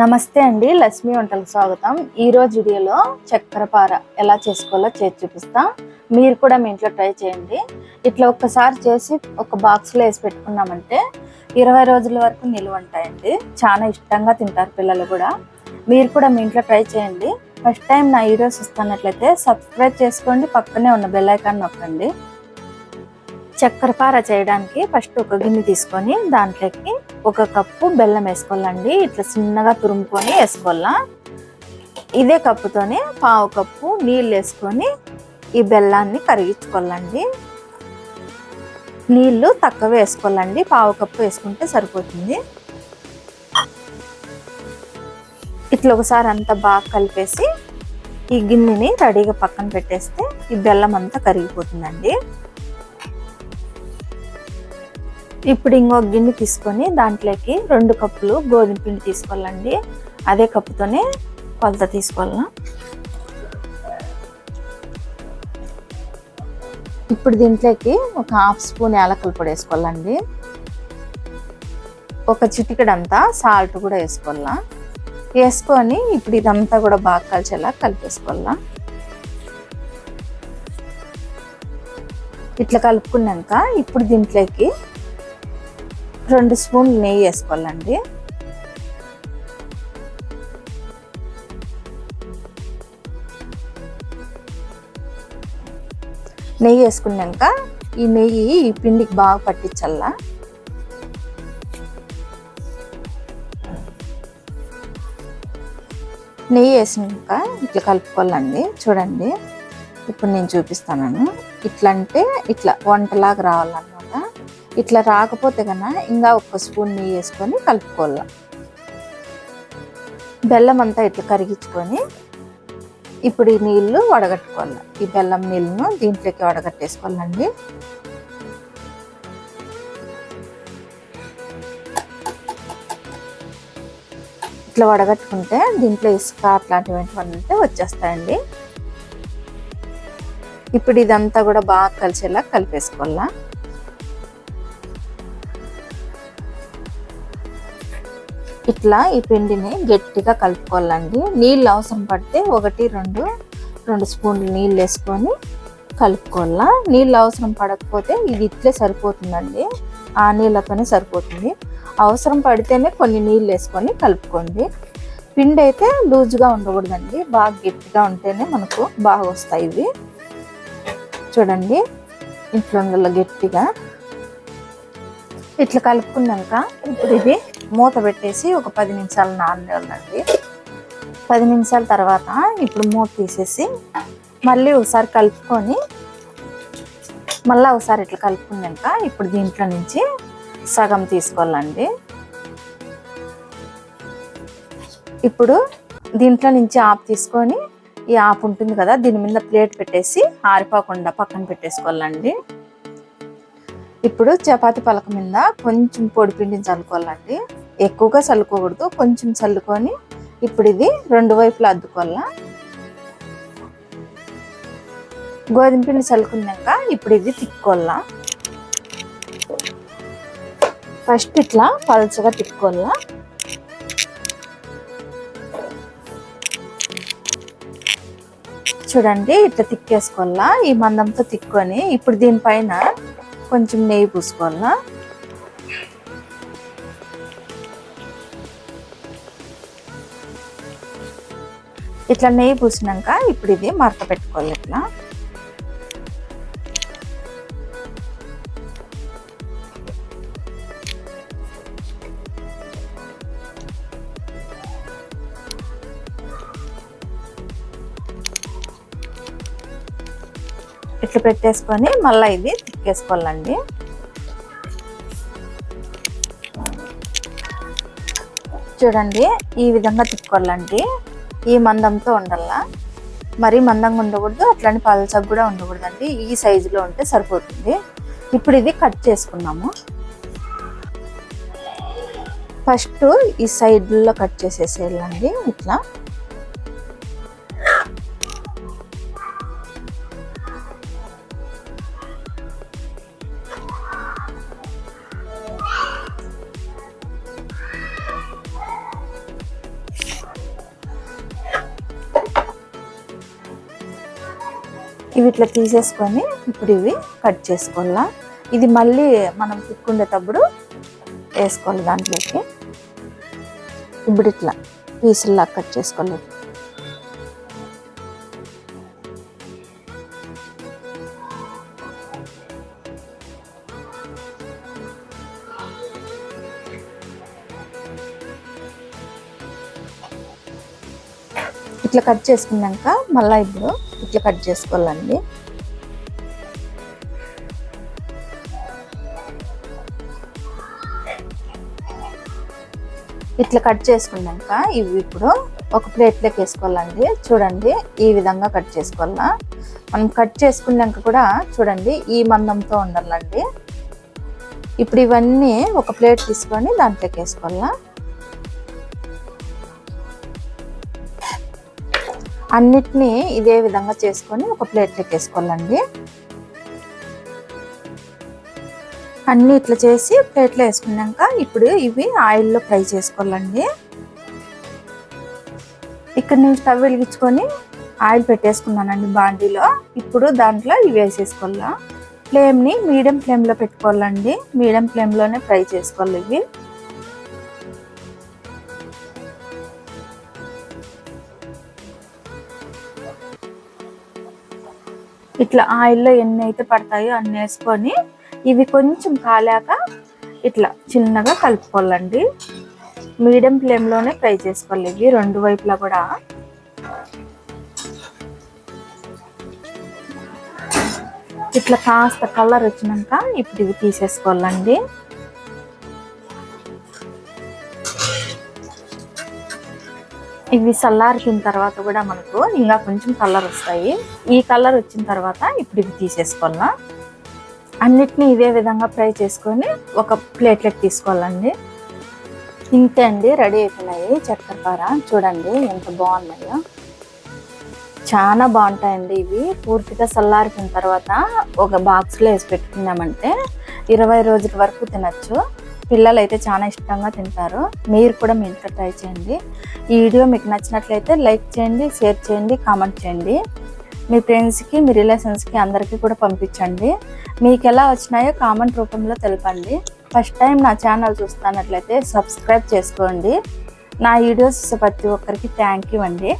నమస్తే అండి లక్ష్మి వంటలకు స్వాగతం. ఈ వీడియోలో చక్కెరపార ఎలా చేసుకోవాలో చేసి చూపిస్తా. మీరు కూడా మీ ఇంట్లో ట్రై చేయండి. ఇట్లా ఒక్కసారి చేసి ఒక బాక్స్లో వేసి పెట్టుకున్నామంటే ఇరవై రోజుల వరకు నిలువ ఉంటాయండి. చాలా ఇష్టంగా తింటారు పిల్లలు కూడా. మీరు కూడా మీ ఇంట్లో ట్రై చేయండి. ఫస్ట్ టైం నా వీడియోస్ ఇస్తున్నట్లయితే సబ్స్క్రైబ్ చేసుకోండి పక్కనే ఉన్న బెల్ ఐకాన్ నొక్కండి. చక్కెర పార చేయడానికి ఫస్ట్ ఒక గిన్నె తీసుకొని దాంట్లోకి ఒక కప్పు బెల్లం వేసుకోవాలండి. ఇట్లా చిన్నగా తురుముకొని వేసుకోవాలా? ఇదే కప్పుతోనే పావు కప్పు నీళ్ళు వేసుకొని ఈ బెల్లాన్ని కరిగించుకోవాలండి. నీళ్ళు తక్కువ వేసుకోవాలండి. పావు కప్పు వేసుకుంటే సరిపోతుంది. ఇట్లా ఒకసారి అంతా బాగా కలిపేసి ఈ గిన్నెని రెడీగా పక్కన పెట్టేస్తే ఈ బెల్లం అంతా కరిగిపోతుందండి. ఇప్పుడు ఇంకొక గిన్నె తీసుకొని దాంట్లోకి రెండు కప్పులు గోధుమ పిండి తీసుకోవాలండి. అదే కప్పుతోనే కొలత తీసుకోవాలా. ఇప్పుడు దీంట్లోకి ఒక హాఫ్ స్పూన్ యాలకుల పొడి వేసుకోవాలండి. ఒక చిటికడంతా సాల్ట్ కూడా వేసుకోవాలా. వేసుకొని ఇప్పుడు ఇదంతా కూడా బాగా కలిసేలా కలిపేసుకోవాలా. ఇట్లా కలుపుకున్నాక ఇప్పుడు దీంట్లోకి రెండు స్పూన్లు నెయ్యి వేసుకోవాలండి. నెయ్యి వేసుకున్నాక ఈ నెయ్యి ఈ పిండికి బాగా పట్టించల్లా. నెయ్యి వేసినాక ఇట్లా కలుపుకోవాలండి. చూడండి. ఇప్పుడు నేను చూపిస్తాను. ఇట్లా అంటే ఇట్లా వంటలాగా రావాలండి. ఇట్లా రాకపోతే కన్నా ఇంకా ఒక స్పూన్ నెయ్యి వేసుకొని కలుపుకోవాలి. బెల్లం అంతా ఇట్లా కరిగించుకొని ఇప్పుడు ఈ నీళ్ళు వడగట్టుకోవాలి. ఈ బెల్లం నీళ్ళను దీంట్లోకి వడగట్టేసుకోవాలండి. ఇట్లా వడగట్టుకుంటే దీంట్లో ఇసుక అట్లాంటివి అంటే వచ్చేస్తాయండి. ఇప్పుడు ఇదంతా కూడా బాగా కలిసేలా కలిపేసుకోవాలా. ఇట్లా ఈ పిండిని గట్టిగా కలుపుకోవాలండి. నీళ్ళు అవసరం పడితే ఒకటి రెండు రెండు స్పూన్లు నీళ్ళు వేసుకొని కలుపుకోవాలా? నీళ్ళు అవసరం పడకపోతే ఇది ఇట్లే సరిపోతుందండి. ఆ నీళ్ళతోనే సరిపోతుంది. అవసరం పడితేనే కొన్ని నీళ్ళు వేసుకొని కలుపుకోండి. పిండి అయితే లూజ్గా ఉండకూడదండి. బాగా గట్టిగా ఉంటేనే మనకు బాగా వస్తాయి ఇవి. చూడండి ఇంట్లో గట్టిగా ఇట్లా కలుపుకున్నాక ఇప్పుడు ఇది మూత పెట్టేసి ఒక పది నిమిషాలు నాననివ్వాలండి పది నిమిషాల తర్వాత ఇప్పుడు మూత తీసేసి మళ్ళీ ఒకసారి కలుపుకొని మళ్ళీ ఒకసారి ఇట్లా కలుపుకున్నాక ఇప్పుడు దీంట్లో నుంచి సగం తీసుకోవాలండి. ఇప్పుడు దీంట్లో నుంచి ఆపు తీసుకొని ఈ ఆపు ఉంటుంది కదా దీని మీద ప్లేట్ పెట్టేసి ఆరిపోకుండా పక్కన పెట్టేసుకోవాలండి. ఇప్పుడు చపాతి పలక మీద కొంచెం పొడి పిండిని చల్లుకోవాలండి. ఎక్కువగా చల్లుకోకూడదు కొంచెం చల్లుకొని ఇప్పుడు ఇది రెండు వైపులా అద్దుకోవాలా. గోధుమ పిండి చల్లుకున్నాక ఇప్పుడు ఇది తిక్కోవాలా ఫస్ట్ ఇట్లా పలుచగా తిక్కోవాలా చూడండి ఇట్లా తిక్కేసుకోవాలా ఈ మందంతో తిక్కొని ఇప్పుడు దీనిపైన కొంచెం నెయ్యి పూసుకోవాలా ఇట్లా నెయ్యి పూసినాక ఇప్పుడు ఇది మరత పెట్టుకోవాలి ఇట్లా. ఇట్లా పెట్టేసుకొని మళ్ళీ ఇది వేసుకోవాలండి చూడండి ఈ విధంగా తిప్పుకోవాలండి. ఈ మందంతో ఉండాలా మరీ మందంగా ఉండకూడదు అట్లాంటి పలచగా కూడా ఉండకూడదండి. ఈ సైజులో ఉంటే సరిపోతుంది. ఇప్పుడు ఇది కట్ చేసుకున్నాము ఫస్ట్ ఈ సైడ్లో కట్ చేసేసేయాలండి ఇట్లా. ఇవి ఇట్లా తీసేసుకొని ఇప్పుడు ఇవి కట్ చేసుకోవాలా. ఇది మళ్ళీ మనం తిక్కుండేటప్పుడు వేసుకోవాలి దాంట్లోకి. ఇప్పుడు ఇట్లా పీసుల్లా కట్ చేసుకోవాలి. ఇట్లా కట్ చేసుకున్నాక మళ్ళీ ఇప్పుడు ఇట్లా కట్ చేసుకోవాలండి. ఇట్లా కట్ చేసుకున్నాక ఇవి ఇప్పుడు ఒక ప్లేట్లోకి వేసుకోవాలండి. చూడండి ఈ విధంగా కట్ చేసుకోవాలా. మనం కట్ చేసుకున్నాక కూడా చూడండి ఈ మందంతో ఉండాలండి. ఇప్పుడు ఇవన్నీ ఒక ప్లేట్ తీసుకొని దాంట్లోకి వేసుకోవాలా. అన్నిటినీ ఇదే విధంగా చేసుకొని ఒక ప్లేట్లోకి వేసుకోవాలండి అన్నీ ఇట్లా చేసి ప్లేట్లో వేసుకున్నాక ఇప్పుడు ఇవి ఆయిల్లో ఫ్రై చేసుకోవాలండి. ఇక్కడ నేను స్టవ్ వెలిగించుకొని ఆయిల్ పెట్టేసుకున్నానండి బాండీలో. ఇప్పుడు దాంట్లో ఇవి వేసేసుకోవాలా. ఫ్లేమ్ని మీడియం ఫ్లేమ్లో పెట్టుకోవాలండి. మీడియం ఫ్లేమ్లోనే ఫ్రై చేసుకోవాలి ఇవి. ఇట్లా ఆయిల్లో ఎన్ని అయితే పడతాయో అన్ని వేసుకొని ఇవి కొంచెం కాలాక ఇట్లా చిన్నగా కలుపుకోవాలండి. మీడియం ఫ్లేమ్లోనే ఫ్రై చేసుకోవాలి. ఇవి రెండు వైపులా కూడా. ఇట్లా కాస్త కలర్ వచ్చినాక ఇప్పుడు ఇవి తీసేసుకోవాలండి. ఇవి చల్లారిన తర్వాత కూడా మనకు ఇంకా కొంచెం కలర్ వస్తాయి. ఈ కలర్ వచ్చిన తర్వాత ఇప్పుడు ఇవి తీసేసుకోవాలా. అన్నిటిని ఇదే విధంగా ఫ్రై చేసుకొని ఒక ప్లేట్లోకి తీసుకోవాలండి. ఇంతే అండి రెడీ అయిపోయినాయి చక్కెరపార చూడండి ఎంత బాగున్నాయో. చాలా బాగుంటాయండి ఇవి. పూర్తిగా చల్లారిన తర్వాత ఒక బాక్స్లో వేసి పెట్టుకున్నామంటే ఇరవై రోజుల వరకు తినచ్చు. పిల్లలు అయితే చాలా ఇష్టంగా తింటారు. మీరు కూడా మీ ఇంట్లో ట్రై చేయండి. ఈ వీడియో మీకు నచ్చినట్లయితే లైక్ చేయండి షేర్ చేయండి కామెంట్ చేయండి. మీ ఫ్రెండ్స్కి మీ రిలేషన్స్కి అందరికీ కూడా పంపించండి. మీకు ఎలా వచ్చినాయో కామెంట్ రూపంలో తెలపండి. ఫస్ట్ టైం నా ఛానల్ చూస్తున్నట్లయితే సబ్స్క్రైబ్ చేసుకోండి. నా వీడియోస్ ప్రతి ఒక్కరికి థ్యాంక్ యూ అండి.